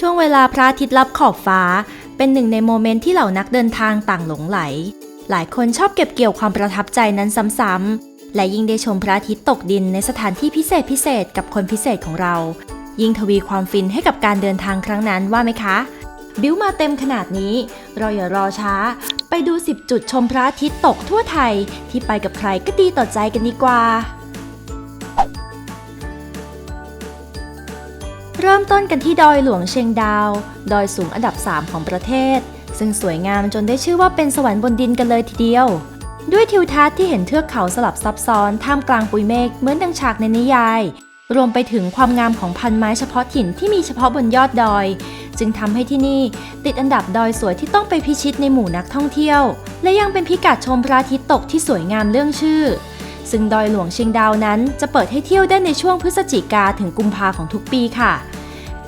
ช่วงเวลาพระอาทิตย์ลับขอบฟ้า เป็นหนึ่งในโมเมนต์ที่เหล่านักเดินทางต่างหลงไหล หลายคนชอบเก็บเกี่ยวความประทับใจนั้นซ้ำๆ และยิ่งได้ชมพระอาทิตย์ตกดินในสถานที่พิเศษพิเศษกับคนพิเศษของเรา ยิ่งทวีความฟินให้กับการเดินทางครั้งนั้นว่าไหมคะ บิวมาเต็มขนาดนี้ เราอย่ารอช้า ไปดู 10 จุดชมพระอาทิตย์ตกทั่วไทย ที่ไปกับใครก็ดีต่อใจกันดีกว่า เริ่มต้นกันที่ดอยหลวงเชียงดาว ดอยสูงอันดับ 3 ของประเทศ ซึ่งสวยงามจนได้ชื่อว่าเป็นสวรรค์บนดินกันเลยทีเดียว ด้วยทิวทัศน์ที่เห็นเทือกเขาสลับซับซ้อนท่ามกลางปุยเมฆเหมือนดังฉากในนิยาย รวมไปถึงความงามของพันไม้เฉพาะถิ่นที่มีเฉพาะบนยอดดอย จึงทำให้ที่นี่ติดอันดับดอยสวยที่ต้องไปพิชิตในหมู่นักท่องเที่ยว และยังเป็นพิกัดชมพระอาทิตย์ตกที่สวยงามเรื่องชื่อ ซึ่งดอยหลวงเชียงดาวนั้นจะเปิดให้เที่ยวได้ในช่วงพฤศจิกาถึงกุมภาของทุกปีค่ะ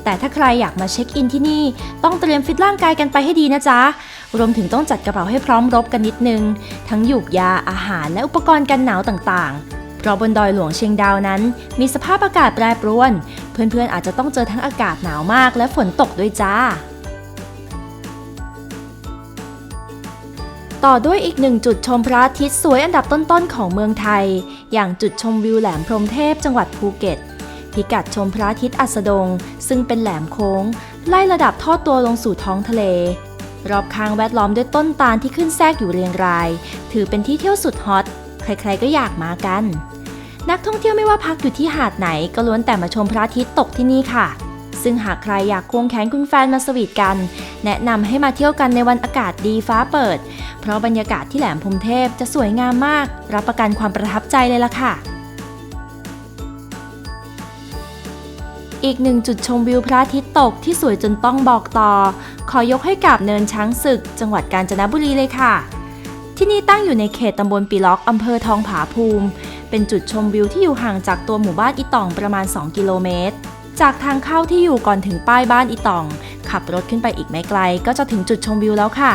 แต่ถ้าใครอยากมาเช็คอินที่นี่ ต้องเตรียมฟิตร่างกายกันไปให้ดีนะจ๊ะ รวมถึงต้องจัดกระเป๋าให้พร้อมรบกันนิดนึง ทั้งหยูกยาอาหารและอุปกรณ์กันหนาวต่างๆ เพราะบนดอยหลวงเชียงดาวนั้น มีสภาพอากาศแปรปรวน เพื่อนๆอาจจะต้องเจอทั้งอากาศหนาวมาก และฝนตกด้วยจ้า ต่อด้วยอีกหนึ่งจุดชมพระอาทิตย์สวยอันดับต้นๆของเมืองไทย อย่างจุดชมวิวแหลมพรหมเทพจังหวัดภูเก็ต พิกัดชมพระอาทิตย์อัสดง ซึ่งเป็นแหลมโค้ง ไล่ระดับทอดตัวลงสู่ท้องทะเล รอบข้างแวดล้อมด้วยต้นตาลที่ขึ้นแทรกอยู่เรียงราย ถือเป็นที่เที่ยวสุดฮอตใครๆก็อยากมากัน นักท่องเที่ยวไม่ว่าพักอยู่ที่หาดไหนก็ล้วนแต่มาชมพระอาทิตย์ตกที่นี่ค่ะ ซึ่งหากใครอยากควงแขนคุณแฟนมาสวีทกัน แนะนำให้มาเที่ยวกันในวันอากาศดีฟ้าเปิด เพราะบรรยากาศที่แหลมพรมเทพจะสวยงามมาก รับประกันความประทับใจเลยล่ะค่ะอีกหนึ่งจุดชมวิวพระอาทิตย์ตกที่สวยจนต้องบอกต่อ ขอยกให้กับเนินช้างศึก จังหวัดกาญจนบุรีเลยค่ะ ที่นี่ตั้งอยู่ในเขตตำบลปีล็อกอำเภอทองผาภูมิ เป็นจุดชมวิวที่อยู่ห่างจากตัวหมู่บ้านอีต่องประมาณ 2 กิโลเมตร จากทางเข้าที่อยู่ก่อนถึงป้ายบ้านอีตอง ขับรถขึ้นไปอีกไม่ไกล ก็จะถึงจุดชมวิวแล้วค่ะ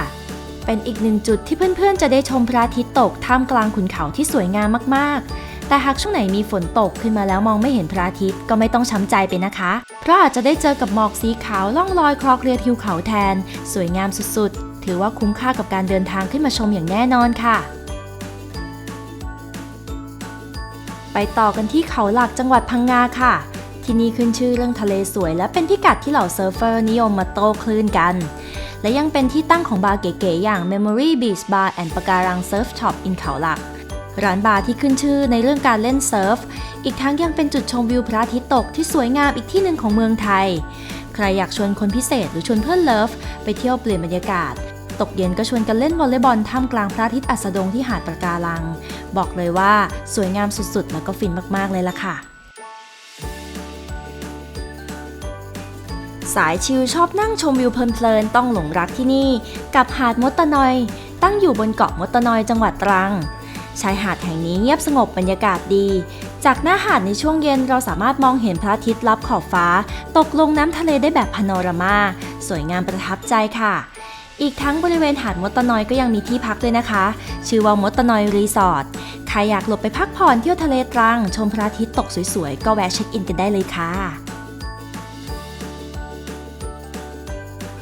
เป็นอีกหนึ่งจุดที่เพื่อนๆ จะได้ชมพระอาทิตย์ตกท่ามกลางขุนเขาที่สวยงามมากๆ แต่หากช่วงไหนมีฝนตกขึ้นมาแล้วมองไม่เห็นพระอาทิตย์ก็ไม่ต้องช้ำใจไปนะคะ เพราะอาจจะได้เจอกับหมอกสีขาวล่องลอยคลอเคลียทิวเขาแทน สวยงามสุดๆ ถือว่าคุ้มค่ากับการเดินทางขึ้นมาชมอย่างแน่นอนค่ะไปต่อกันที่เขาหลักจังหวัดพังงาค่ะ ที่นี่ขึ้นชื่อเรื่องทะเลสวย และเป็นพิกัดที่เหล่าเซิร์ฟเฟอร์นิยมมาโต้คลื่นกัน และยังเป็นที่ตั้งของบาร์เก๋ๆอย่าง Memory Beach Bar and ปะการัง Surf Shop in เขาหลัก ร้านบาร์ที่ขึ้นชื่อในเรื่องการเล่นเซิร์ฟ อีกทั้งยังเป็นจุดชมวิวพระอาทิตย์ตกที่สวยงามอีกที่หนึ่งของเมืองไทย ใครอยากชวนคนพิเศษหรือชวนเพื่อนเลิฟไปเที่ยวเปลี่ยนบรรยากาศตกเย็นก็ชวนกันเล่นวอลเลย์บอลท่ามกลางพระอาทิตย์อัสดงที่หาดประการัง บอกเลยว่าสวยงามสุดๆ แล้วก็ฟินมากๆเลยล่ะค่ะ สายชิลชอบนั่งชมวิวเพลินๆต้องหลงรักที่นี่ กับหาดมดตะนอย ตั้งอยู่บนเกาะมดตะนอยจังหวัดตรัง ชายหาดแห่งนี้เงียบสงบบรรยากาศดี จากหน้าหาดในช่วงเย็นเราสามารถมองเห็นพระอาทิตย์ลับขอบฟ้า ตกลงน้ำทะเลได้แบบพาโนรามา สวยงามประทับใจค่ะ อีกทั้งบริเวณหาดมดตะนอยก็ยังมีที่พักด้วยนะคะ ชื่อว่ามดตะนอยรีสอร์ทใครอยากหลบไปพักผ่อนเที่ยวทะเลตรัง ชมพระอาทิตย์ตกสวยๆก็แวะเช็คอินกันได้เลยค่ะ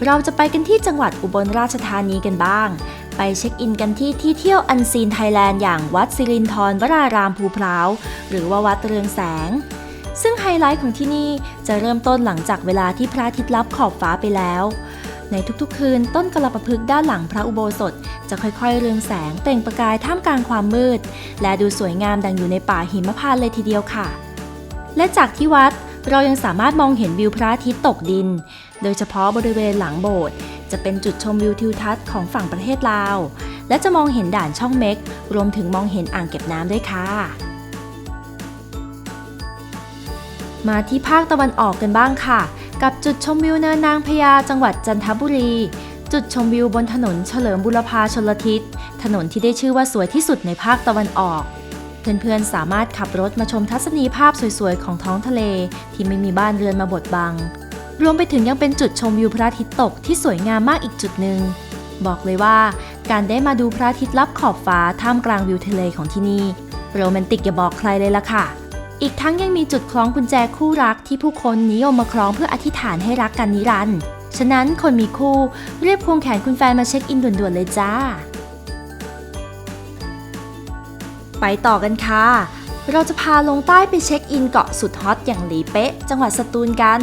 เราจะไปกันที่จังหวัดอุบลราชธานีกันบ้าง ไปเช็คอินกันที่ที่เที่ยวอันซีนไทยแลนด์อย่างวัดสิรินทรวรารามภูพร้าว หรือว่าวัดเรืองแสง ซึ่งไฮไลท์ของที่นี่จะเริ่มต้นหลังจากเวลาที่พระอาทิตย์ลับขอบฟ้าไปแล้ว ในทุกๆ คืนต้นกระปะพึกษ์ด้านหลังพระอุโบสถ จะค่อยๆ เรืองแสงเปล่งประกายท่ามกลางความมืด และดูสวยงามดังอยู่ในป่าหิมพานต์เลยทีเดียวค่ะ และจากที่วัดเรายังสามารถมองเห็นวิวพระอาทิตย์ตกดิน โดยเฉพาะบริเวณหลังโบสถ์จะเป็นจุดชมวิวทิวทัศน์ของฝั่งประเทศลาว และจะมองเห็นด่านช่องเม็ก รวมถึงมองเห็นอ่างเก็บน้ำด้วยค่ะ มาที่ภาคตะวันออกกันบ้างค่ะ กับจุดชมวิวเนินนางพญาจังหวัดจันทบุรี จุดชมวิวบนถนนเฉลิมบุรพาชลทิศ ถนนที่ได้ชื่อว่าสวยที่สุดในภาคตะวันออกเพื่อนๆ สามารถขับรถมาชมทัศนียภาพสวยๆ ของท้องทะเล ที่ไม่มีบ้านเรือนมาบดบัง รวมไปถึงยังเป็นจุดชมวิวพระอาทิตย์ตกที่สวยงามมากอีกจุดหนึ่ง บอกเลยว่า การได้มาดูพระอาทิตย์ลับขอบฟ้าท่ามกลางวิวทะเลของที่นี่ โรแมนติกอย่าบอกใครเลยล่ะค่ะ อีกทั้งยังมีจุดคล้องกุญแจคู่รักที่ผู้คนนิยมมาคล้องเพื่ออธิษฐานให้รักกันนิรันดร์ฉะนั้นคนมีคู่เรียบควงแขนคุณแฟนมาเช็คอินด่วนๆเลยจ้า ไปต่อกันค่ะ เราจะพาลงใต้ไปเช็คอินเกาะสุดฮอตอย่างหลีเป๊ะ จังหวัดสตูลกัน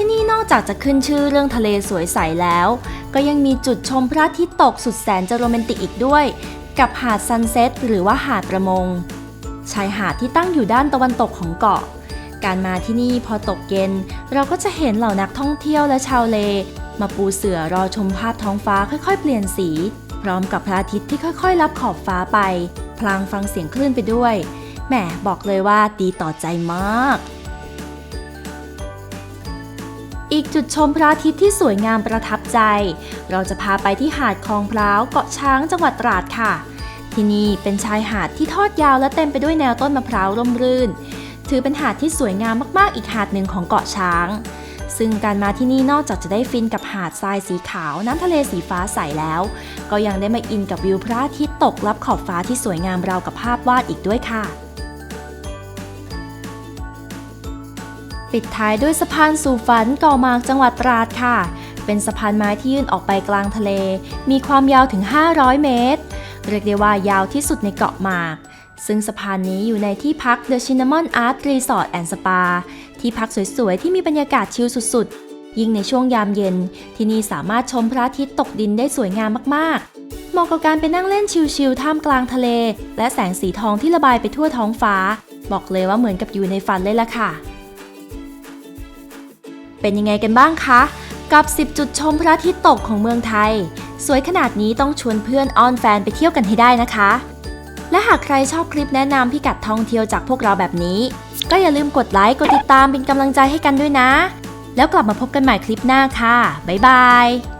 ที่นี่นอกจากจะขึ้นชื่อเรื่องทะเลสวยใสแล้ว ก็ยังมีจุดชมพระอาทิตย์ตกสุดแสนจะโรแมนติกอีกด้วย กับหาดซันเซ็ตหรือว่าหาดประมง ชายหาดที่ตั้งอยู่ด้านตะวันตกของเกาะ การมาที่นี่พอตกเย็น เราก็จะเห็นเหล่านักท่องเที่ยวและชาวเล มาปูเสือรอชมภาพท้องฟ้าค่อยๆ เปลี่ยนสี พร้อมกับพระอาทิตย์ที่ค่อย ๆ รับขอบฟ้าไป พลางฟังเสียงคลื่นไปด้วยแหมบอกเลยว่าดีต่อใจมาก อีกจุดชมพระอาทิตย์ที่สวยงามประทับใจ เราจะพาไปที่หาดคลองพร้าวเกาะช้างจังหวัดตราดค่ะ ที่นี่เป็นชายหาดที่ทอดยาวและเต็มไปด้วยแนวต้นมะพร้าวร่มรื่น ถือเป็นหาดที่สวยงามมากๆ อีกหาดหนึ่งของเกาะช้าง ซึ่งการมาที่นี่นอกจากจะได้ฟินกับหาดทรายสีขาวน้ำทะเลสีฟ้าใสแล้ว ก็ยังได้มาอินกับวิวพระอาทิตย์ตกรับขอบฟ้าที่สวยงามราวกับภาพวาดอีกด้วยค่ะ ปิดท้ายด้วยสะพานสู่ฝันก่อหมากจังหวัดตราดค่ะ เป็นสะพานไม้ที่ยื่นออกไปกลางทะเล มีความยาวถึง 500 เมตร เรียกได้ว่ายาวที่สุดในเกาะหมาก ซึ่งสะพานนี้อยู่ในที่พัก The Cinnamon Art Resort and Spa ที่พักสวยๆ ที่มีบรรยากาศชิลสุดๆ ยิ่งในช่วงยามเย็น ที่นี่สามารถชมพระอาทิตย์ตกดินได้สวยงามมากๆ เหมาะกับการไปนั่งเล่นชิลๆ ท่ามกลางทะเล และแสงสีทองที่ระบายไปทั่วท้องฟ้า บอกเลยว่าเหมือนกับอยู่ในฝันเลยล่ะค่ะ เป็นยังไงกันบ้างคะ กับ 10 จุดชมพระอาทิตย์ตกของเมืองไทย สวยขนาดนี้ต้องชวนเพื่อนอ้อนแฟนไปเที่ยวกันให้ได้นะคะ และหากใครชอบคลิปแนะนำพิกัดท่องเที่ยวจากพวกเราแบบนี้ ก็อย่าลืมกดไลค์กดติดตามเป็นกำลังใจให้กันด้วยนะ แล้วกลับมาพบกันใหม่คลิปหน้าค่ะบ๊ายบาย